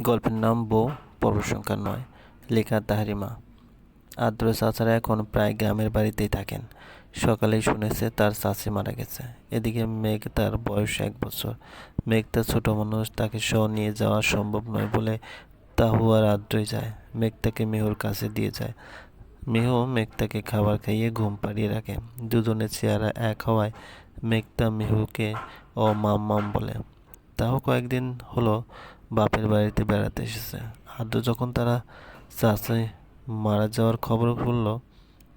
গল্পের নাম বউ পর্ব সংখ্যা নয়, লেখা তাহারিমা। আদ্র চাচারা এখন প্রায় গ্রামের বাড়িতেই থাকেন। সকালেই শুনেছে তার চাচি মারা গেছে। এদিকে মেঘ তার বয়স এক বছর। মেঘ তার ছোট মানুষ, তাকে সহ নিয়ে যাওয়া সম্ভব নয় বলে তাহু আর আদ্রই যায়। মেঘ তাকে মেহুর কাছে দিয়ে যায়। মেহু মেঘতাকে খাবার খাইয়ে ঘুম পাড়িয়ে রাখে। দুজনের চেহারা এক হওয়ায় মেঘতা মেহুকে ও মাম মাম বলে। তাও কয়েকদিন হলো বাপের বাড়িতে বেড়াতে এসেছে। আদ্র যখন তারা চাচি মারা যাওয়ার খবর শুনল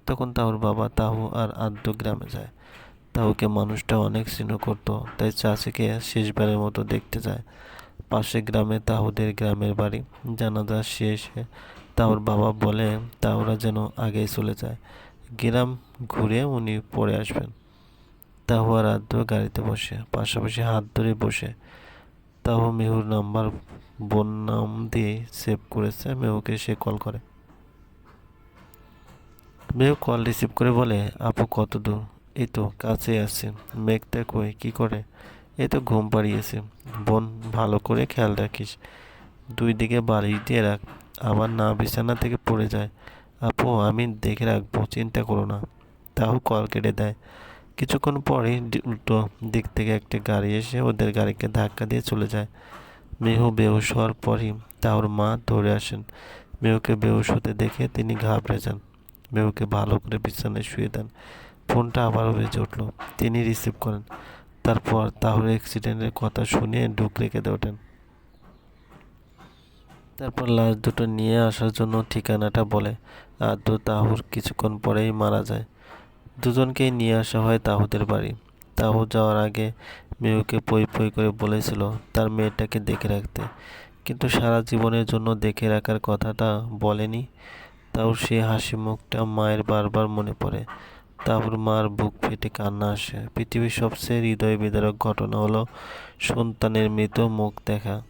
তখন তাহুর বাবা তাহু আর আদ্র গ্রামে যায়। তাহুকে মানুষটা অনেক স্নেহ করতো, তাই চাচিকে শেষবারের মতো দেখতে যায়। পাশে গ্রামে তাহুদের গ্রামের বাড়ি, জানাজা শেষে তাহুর বাবা বলে, তাহুরা যেন আগেই চলে যায়। গ্রাম ঘুরে উনি পড়ে আসবেন। তাহু আর আদ্র গাড়িতে বসে, পাশাপাশি হাত ধরে বসে। তাহু মেহুর নাম্বার, বোন নাম দিয়ে সেভ করেছে, মেহুকে সে কল করে। মেহু কল রিসিভ করে বলে, আপু, কত দূর? এই তো কাছে আছে। মেঘটা কই কি করে? এই তো ঘুম পাড়িয়েছে। বোন, ভালো করে খেয়াল রাখিস। দুই দিকে বাড়ি দিয়ে রাখ। আবার না বিছানা থেকে পড়ে যায়। আপু, আমি দেখে রাখব, চিন্তা করো না। তাও কল কেটে দেয়। কিছুক্ষণ পরে উল্টো দিক থেকে একটি গাড়ি এসে ওদের গাড়িকে ধাক্কা দিয়ে চলে যায়। মেহু বেহুশ হওয়ার পরই তাওর মা ধরে আসেন। মেহুকে বেহুশ হতে দেখে তিনি ঘাবড়ে যান। মেহুকে ভালো করে বিছানায় শুয়ে দেন। ফোনটা আবারও বেজে উঠল। তিনি রিসিভ করেন। তারপর তাহুর অ্যাক্সিডেন্টের কথা শুনে ঢুকরে কেঁদে ওঠেন। তারপর লাশ দুটো নিয়ে আসার জন্য ঠিকানাটা বলে। আদ্র তাহুর কিছুক্ষণ পরেই মারা যায়। দুজনকেই নিয়ে আসা হয় তাহুদের বাড়ি। তাহু যাওয়ার আগে মেহুকে পই পই করে বলেছিল তার মেয়েটাকে দেখে রাখতে। কিন্তু সারা জীবনের জন্য দেখে রাখার কথাটা বলেনি। তাহুর সে হাসি মুখটা মায়ের বারবার মনে পড়ে। তাহুর মার বুক ফেটে কান্না আসে। পৃথিবীর সবচেয়ে হৃদয় বিদারক ঘটনা হলো সন্তানের মৃত মুখ দেখা।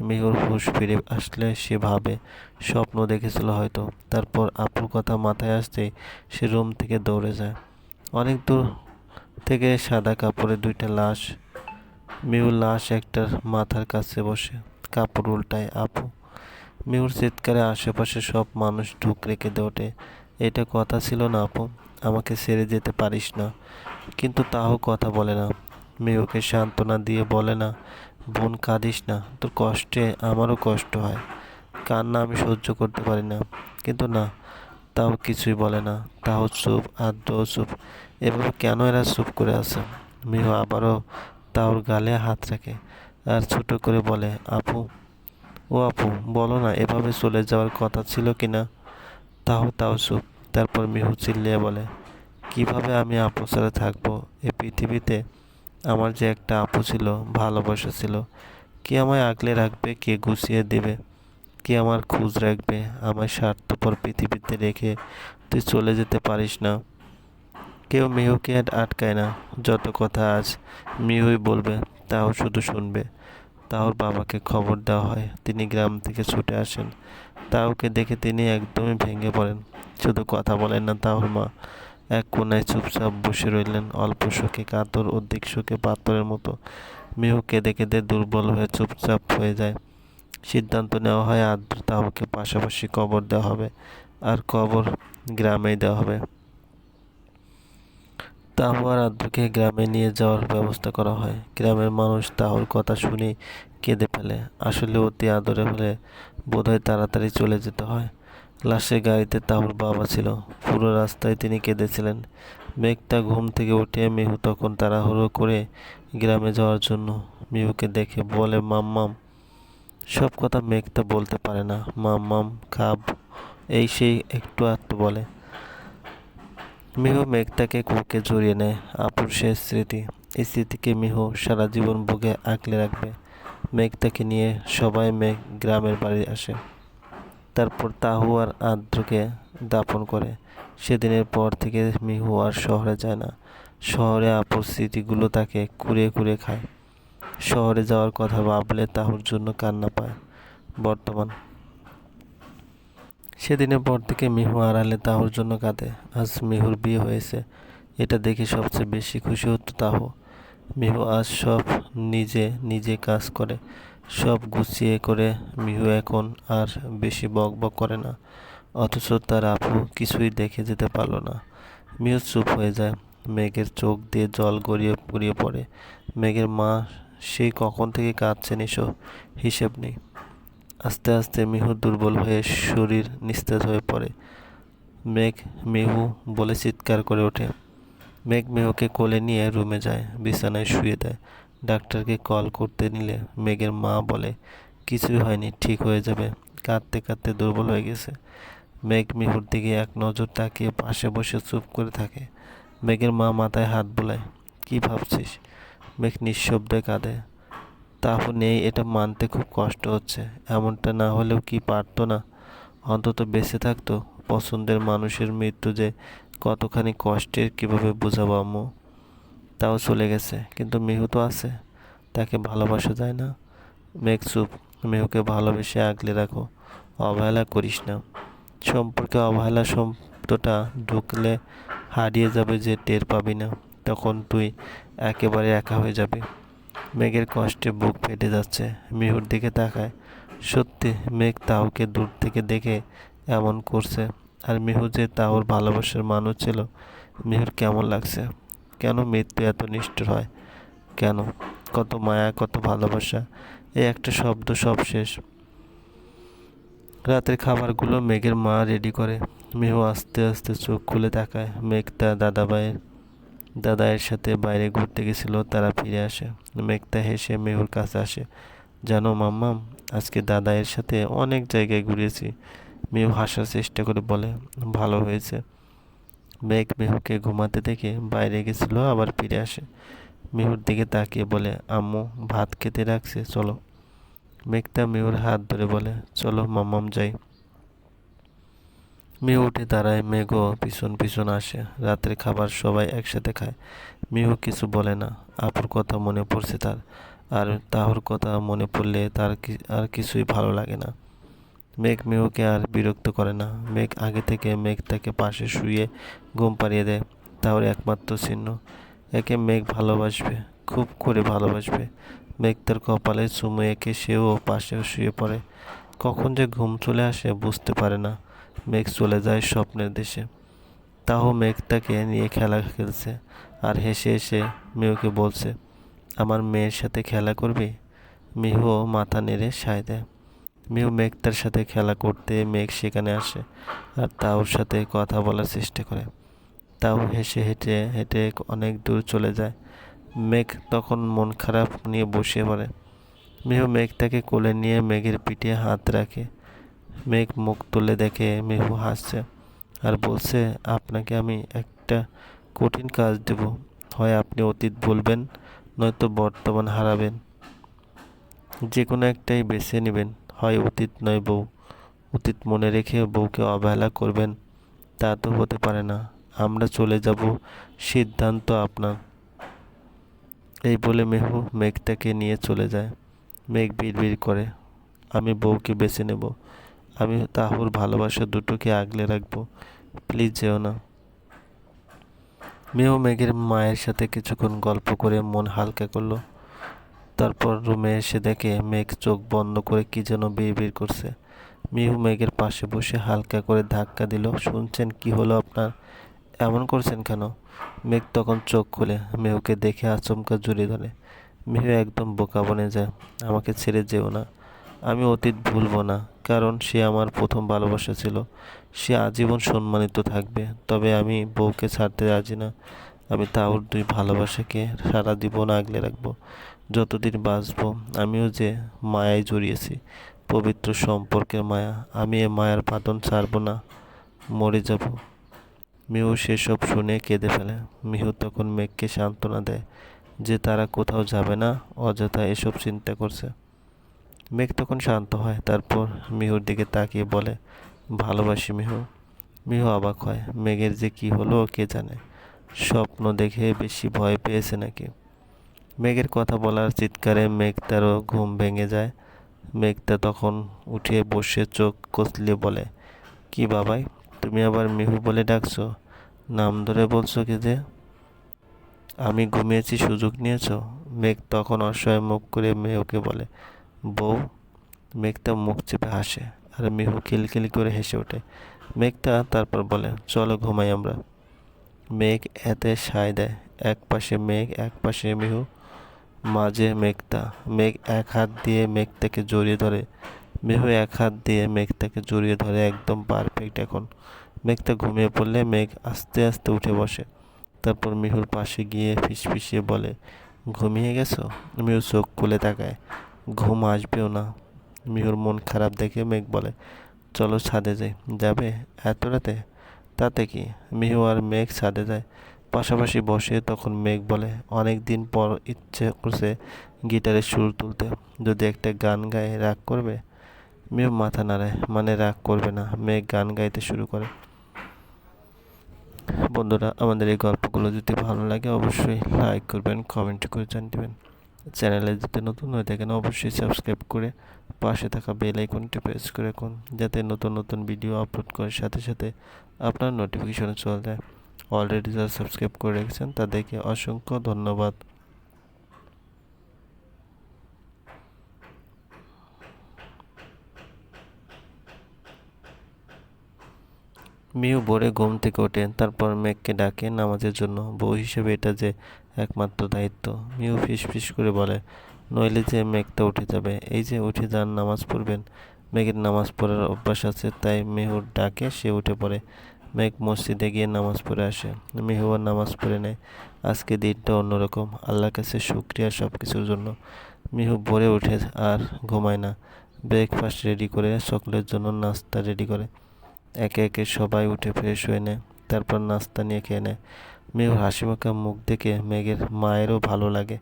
মেহুর হুশ ফিরে আসলে সে ভাবে, স্বপ্ন দেখেছিল হয়তো। তারপর আপুর কথা মাথায় আসতেই সে রুম থেকে দৌড়ে যায়। অনেক দূর থেকে সাদা কাপড়ে দুইটা লাশ মেহুর লাশ একটার মাথার কাছে বসে। কাপড় উল্টায়, আপু। মেহুর চিৎকারে আশেপাশে সব মানুষ ঢুক রেখে ওঠে এটা কথা ছিল না, আপু। আমাকে ছেড়ে যেতে পারিস না। কিন্তু তাও কথা বলে না। মেহুকে সান্ত্বনা দিয়ে বলে না বোন, কাঁদিস না। তোর কষ্টে, আমারও কষ্ট হয়। কান্না আমি সহ্য করতে পারি না। কিন্তু না, তাও কিছুই বলে না। তাও চুপ আদ্রও চুপ। এভাবে কেন এরা চুপ করে আছে? মিহু আবারও তাওর গালে হাত রাখে আর ছোট করে বলে, আপু, ও আপু, বলো না, এভাবে চলে যাওয়ার কথা ছিল কি না? তাও তাও চুপ। তারপর মিহু চিল্লিয়ে বলে, কীভাবে আমি আপু ছাড়া থাকব? এই পৃথিবীতে আমার যে একটা আপু ছিল, ভালোবাসা ছিল, কে আমায় আগলে রাখবে, কে গুছিয়ে দেবে, কে আমার খোঁজ রাখবে আমার স্বার্থপর পৃথিবীতে রেখে তুই চলে যেতে পারিস না। কেউ মিহুকে আটকায় না, যত কথা আজ মিহুই বলবে, তাও শুধু শুনবে। তাওর বাবাকে খবর দেওয়া হয়, তিনি গ্রাম থেকে ছুটে আসেন। তাওকে দেখে তিনি একদমই ভেঙে পড়েন। শুধু কথা বলেন না তাওর মা। এক কোনায় চুপচাপ বসে রইলেন, অল্প শোকে কাতর অধিক শোকে পাথরের মতো। মিহু কেঁদে কেঁদে দুর্বল হয়ে চুপচাপ হয়ে যায়। সিদ্ধান্ত নেওয়া হয় আদ্র তাহকে পাশাপাশি কবর দেওয়া হবে, আর কবর গ্রামেই দেওয়া হবে। তাহু আর আদ্রকে গ্রামে নিয়ে যাওয়ার ব্যবস্থা করা হয়। গ্রামের মানুষ তাহুর কথা শুনে কেঁদে ফেলে। আসলে অতি আদরে হলে বোধহয় তাড়াতাড়ি চলে যেতে হয়। লাশের গাড়িতে তাহুর বাবা ছিল। পুরো রাস্তায় তিনি কেঁদেছিলেন। মেঘটা ঘুম থেকে উঠে মিহু তখন তাড়াহুড়ো করে গ্রামে যাওয়ার জন্য মিহুকে দেখে বলে, মাম্মাম। সব কথা মেঘটা বলতে পারে না। মাম্মাম, খাব। এই সেই একটু আধটু বলে। মিহু মেঘটাকে কুকে জড়িয়ে নেয়। আপুর শেষ স্মৃতি। এই স্মৃতিকে মিহু সারা জীবন বুকে আঁকলে রাখবে। মেঘটাকে নিয়ে সবাই মেঘ গ্রামের বাড়ি আসে। তারপর তাহু আর আদ্রকে দাপন করে। সেদিনের পর থেকে মিহু আর শহরে যায় না। শহরে আপুর স্মৃতিগুলো তাকে কুড়িয়ে কুড়িয়ে খায়। শহরে যাওয়ার কথা ভাবলে তাহুর জন্য কান্না পায় বর্তমান। সেদিনের পর থেকে মিহু আড়ালে তাহুর জন্য কাঁদে। আজ মিহুর বিয়ে হয়েছে। এটা দেখে সবচেয়ে বেশি খুশি হতো তাহু। মিহু আজ সব নিজে নিজে কাজ করে। সব গুছিয়ে করে মিহু এখন আর বেশি বক বক করে না। অথচ তার আপু কিছুই দেখে যেতে পারল না। মিহু চুপ হয়ে যায়। মেঘের চোখ দিয়ে জল গড়িয়ে গড়িয়ে পড়ে। মেঘের মা, সেই কখন থেকে কাঁদছেন এসব হিসেব নেই। আস্তে আস্তে মিহু দুর্বল হয়ে শরীর নিস্তেজ হয়ে পড়ে। মেঘ মিহু বলে চিৎকার করে ওঠে। মেঘ মেহুকে কোলে নিয়ে রুমে যায়, বিছানায় শুয়ে দেয়। ডাক্তারকে কল করতে নিলে মেঘের মা বলে, কিছুই হয়নি, ঠিক হয়ে যাবে। কাঁদতে কাঁদতে দুর্বল হয়ে গেছে। মেঘ মিহুর দিকে এক নজর তাকিয়ে পাশে বসে চুপ করে থাকে। মেঘের মা মাথায় হাত বোলায়, কি ভাবছিস? মেঘ নিঃশব্দে কাঁদে তাহু নেই এটা মানতে খুব কষ্ট হচ্ছে। এমনটা না হলেও কি পারতো না? অন্তত বেঁচে থাকতো পছন্দের মানুষের মৃত্যু যে কতখানি কষ্টের, কীভাবে বোঝাবো আম্মু? তাও চলে গেছে। কিন্তু মেহু তো আছে। তাকে ভালোবাসা যায় না। মেঘ চুপ। মেহুকে ভালোবেসে আগলে রাখো। অবহেলা করিস না। সম্পর্কে অবহেলা শব্দটা ঢুকলে হারিয়ে যাবে যে টের পাবি না। তখন তুই একেবারে একা হয়ে যাবি। মেঘের কষ্টে বুক ফেটে যাচ্ছে। মেহুর দিকে তাকায়। সত্যি, মেঘ তাহুকে দূর থেকে দেখে এমন করছে। আর মেহু যে তাহুর ভালোবাসার মানুষ ছিল, মেহুর কেমন লাগছে? কেন মৃত্যু এত নিষ্ঠুর হয়? কেন? কত মায়া, কত ভালোবাসা? এই একটা শব্দ সব শেষ। রাতের খাবারগুলো মেঘের মা রেডি করে। মিহু আস্তে আস্তে চোখ খুলে তাকায়। মেঘ তার দাদাভাইয়ের, দাদায়ের সাথে বাইরে ঘুরতে গেছিল, তারা ফিরে আসে। মেঘতা হেসে মেহুর কাছে আসে। জানো মাম্মাম, আজকে দাদায়ের সাথে অনেক জায়গায় ঘুরেছি। মেহু হাসার চেষ্টা করে বলে, ভালো হয়েছে। মেঘ মেহুকে ঘুমাতে দেখে বাইরে গেছিল, আবার ফিরে আসে। মেহুর দিকে তাকিয়ে বলে, আম্মু, ভাত খেতে রাখছে, চলো। মেঘটা মেহুর হাত ধরে বলে, চলো, মাম্মাম, যাই। মেহু উঠে দাঁড়ায়, মেঘও পিছন পিছন আসে। রাতের খাবার সবাই একসাথে খায়। মেহু কিছু বলে না, আপুর কথা মনে পড়ছে তার। আর তাহর কথা মনে পড়লে তার আর কিছুই ভালো লাগে না। মেঘ মেহুকে আর বিরক্ত করে না। মেঘ আগে থেকে মেঘ তাকে পাশে শুয়ে ঘুম পাড়িয়ে দেয়। তাহর একমাত্র চিহ্ন। একে মেঘ ভালোবাসবে, খুব করে ভালোবাসবে। মেঘ তার কপালে চুমু এঁকে সেও পাশে শুয়ে পড়ে। কখন যে ঘুম চলে আসে বুঝতে পারে না। মেঘ চলে যায় স্বপ্নের দেশে। তাও মেঘ তাকে নিয়ে খেলা খেলছে আর হেসে হেসে মেহুকে বলছে, আমার মেয়ের সাথে খেলা করবি? মিহুও মাথা নেড়ে সায় দেয়। মিহু মেঘ তার সাথে খেলা করতে মেঘ সেখানে আসে আর তাওর সাথে কথা বলার চেষ্টা করে। তাও হেসে হেঁটে হেঁটে অনেক দূর চলে যায়। মেঘ তখন মন খারাপ নিয়ে বসে পড়ে। মেহু মেঘ তাকে কোলে নিয়ে মেঘের পিঠে হাত রাখে। মেঘ মুখ তুলে দেখে মেহু হাসছে আর বলছে, আপনাকে আমি একটা কঠিন কাজ দেব। হয় আপনি অতীত বলবেন নয়তো বর্তমান হারাবেন। যে কোনো একটাই বেছে নেবেন। হয়, অতীত নয় বউ। অতীত মনে রেখে বউকে অবহেলা করবেন, তা তো হতে পারে না। আমরা চলে যাব, সিদ্ধান্ত আপনার। এই বলে মেহু মেঘটাকে নিয়ে চলে যায়। মেঘ বিড়বিড় করে, আমি বউকে বেছে নেব। আমি তাহুর ভালোবাসা দুটোকে আগলে রাখব। প্লিজ যেও না। মেয়েও মেঘের মায়ের সাথে কিছুক্ষণ গল্প করে মন হালকা করল। তারপর রুমে এসে দেখে মেঘ চোখ বন্ধ করে কি যেন বিয়ে বিড় করছে। মিহু মেঘের পাশে বসে হালকা করে ধাক্কা দিল, শুনছেন কি হলো আপনার? এমন করছেন কেন? মেঘ তখন চোখ খুলে মেহুকে দেখে আচমকা জুড়ে ধরে, মেহু একদম বোকা বনে যায়, আমাকে ছেড়ে যেও না। আমি অতীত ভুলবো না, কারণ সে আমার প্রথম ভালোবাসা ছিল। সে আজীবন সম্মানিত থাকবে, তবে আমি বউকে ছাড়তে রাজি না। আমি তাওর দুই ভালোবাসাকে সারা জীবন আগলে রাখব। যতদিন বাঁচব, আমিও যে মায়ায় জড়িয়েছি, পবিত্র সম্পর্কের মায়া, আমি এ মায়ার বাঁধন ছাড়ব না, মরে যাব। মিহু সেসব শুনে কেঁদে ফেলে। মিহু তখন মেঘকে সান্ত্বনা দেয় যে তারা কোথাও যাবে না, অযথা এসব চিন্তা করছে। মেঘ তখন শান্ত হয়, তারপর মিহুর দিকে তাকিয়ে বলে, ভালোবাসি মিহু। মিহু অবাক হয়, মেঘের যে কি হলো, কে জানে? স্বপ্ন দেখে বেশি ভয় পেয়েছে নাকি? মেঘের কথা বলার চিৎকারে মেঘ তারও ঘুম ভেঙে যায়। মেঘটা তখন উঠে বসে চোখ কচলিয়ে বলে, কি বাবাই, তুমি আবার মিহু বলে ডাকছো? নাম ধরে বলছো কি যে? আমি ঘুমিয়েছি, সুযোগ নিয়েছো? মেঘ তখন অসহায় মুখ করে মেহুকে বলে, বউ? মেঘটা মুখ চেপে হাসে আর মিহু খিলখিলি করে হেসে ওঠে। মেঘটা তারপর বলে, চলো ঘুমাই আমরা। মেঘ এতে সায় দেয় এক পাশে মেঘ এক পাশে মিহু। মাঝে মেঘতা মেঘ এক হাত দিয়ে মেঘতাকে জড়িয়ে ধরে মেহু এক হাত দিয়ে মেঘতাকে জড়িয়ে ধরে একদম পারফেক্ট এখন। মেঘটা ঘুমিয়ে পড়লে মেঘ আস্তে আস্তে উঠে বসে। তারপর মিহুর পাশে গিয়ে ফিসফিসিয়ে বলে, ঘুমিয়ে গেছো? মিহু চোখ খুলে তাকায়, ঘুম আসবেও না। মিহুর মন খারাপ দেখে মেঘ বলে, চলো ছাদে যাই। যাবে? এত রাতে? তাতে কি? মিহু আর মেঘ ছাদে যায়। পাশাপাশি বসে তখন মেঘ বলে, অনেক দিন পর ইচ্ছে করছে গিটারের সুর তুলতে। যদি একটা গান গায়ে রাগ করবে? মেয়ে মাথা নাড়ায় মানে রাগ করবে না, মেঘ গান গাইতে শুরু করে। বন্ধুরা, আমাদের এই গল্পগুলো যদি ভালো লাগে, অবশ্যই লাইক করবেন, কমেন্ট করে জানবেন চ্যানেলে যদি নতুন হয়ে থাকেন, অবশ্যই সাবস্ক্রাইব করে পাশে থাকা বেল আইকনটি প্রেস করে রাখুন, যাতে নতুন নতুন ভিডিও আপলোড করার সাথে সাথে আপনার নোটিফিকেশন চলে যায়। অলরেডি যারা সাবস্ক্রাইব করে রেখেছেন, তাদেরকে অসংখ্য ধন্যবাদ। মিউ ভোরে ঘুম থেকে ওঠেন, তারপর মেঘকে ডাকে, নামাজের জন্য বউ হিসেবে এটা যে একমাত্র দায়িত্ব। মিউ ফিস ফিস করে বলে, নইলে যে মেঘটা উঠে যাবে। এই যে উঠে যান, নামাজ পড়বেন। মেঘের নামাজ পড়ার অভ্যাস আছে, তাই মেহুর ডাকে, সে উঠে পড়ে। মেঘ মসজিদে গিয়ে নামাজ পড়ে আসে। মেহুয়ার নামাজ পড়ে নেয়। আজকে দিনটা অন্যরকম। আল্লাহর কাছে শুক্রিয়া সব কিছুর জন্য। মিহু ভোরে উঠে আর ঘুমায় না। ব্রেকফাস্ট রেডি করে, সকলের জন্য নাস্তা রেডি করে। একে একে সবাই উঠে ফ্রেশ হয়ে নেয়। তারপর নাস্তা নিয়ে খেয়ে নেয়। মেয়ের হাসিমাখা মুখ দেখে মেঘের মায়েরও ভালো লাগে।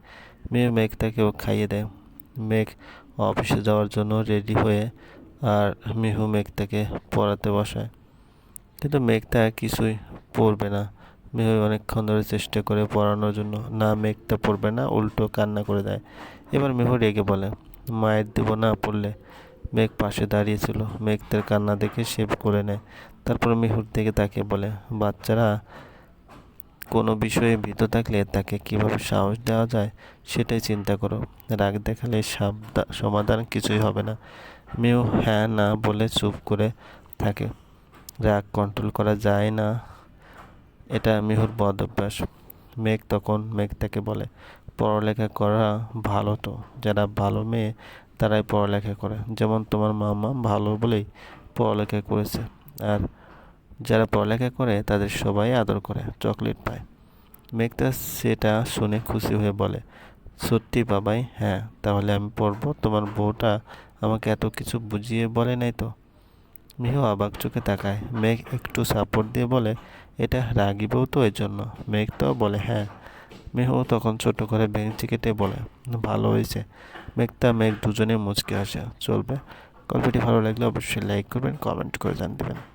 মেয়ে মেঘ তাকেও খাইয়ে দেয়। মেঘ অফিসে যাওয়ার জন্য রেডি হয়ে আর মিহু মেঘটাকে পড়াতে বসায়। কিন্তু মেঘটা কিছুই পড়বে না। মেহু অনেকক্ষণ ধরে চেষ্টা করে পড়ানোর জন্য। না, মেঘটা পড়বে না, উল্টো কান্না করে দেয়। এবার মেহু রেগে বলে, মায়ের দেব না পড়লে? মেঘ পাশে দাঁড়িয়েছিল মেঘ তার কান্না দেখে সেভ করে নেয়। তারপর মেহুর দিকে তাকে বলে, বাচ্চারা, কোনো বিষয়ে ভীত থাকলে তাকে কীভাবে সাহস দেওয়া যায় সেটাই চিন্তা করো। রাগ দেখালে সাবধান সমাধান কিছুই হবে না। মেয়েও হ্যাঁ না বলে চুপ করে থাকে। রাগ কন্ট্রোল করা যায় না। এটা মিহুর বদ অভ্যাস। মেঘ তখন মেঘ তাকে বলে, পড়ালেখা করা ভালো তো। যারা ভালো মেয়ে, তারাই পড়ালেখা করে। যেমন তোমার মামা ভালো বলেই পড়ালেখা করেছে। আর যারা পড়ালেখা করে, তাদের সবাই আদর করে, চকলেট পায়। মেঘটা সেটা শুনে খুশি হয়ে বলে, সত্যি বাবাই হ্যাঁ তাহলে আমি পড়ব। তোমার বউটা আমাকে এত কিছু বুঝিয়ে বলে নাই তো? মিহু অবাক চোখে তাকায়। মেঘ একটু সাপোর্ট দিয়ে বলে, এটা রাগিবও তো এর জন্য মেঘ তো বলে হ্যাঁ। মেহু তখন ছোট করে বেঞ্চি কেটে বলে, ভালো হয়েছে। মেঘটা মেঘ দুজনে মুচকে আসে। চলবে। গল্পটি ভালো লাগলে অবশ্যই লাইক করবেন কমেন্ট করে জান দেবেন।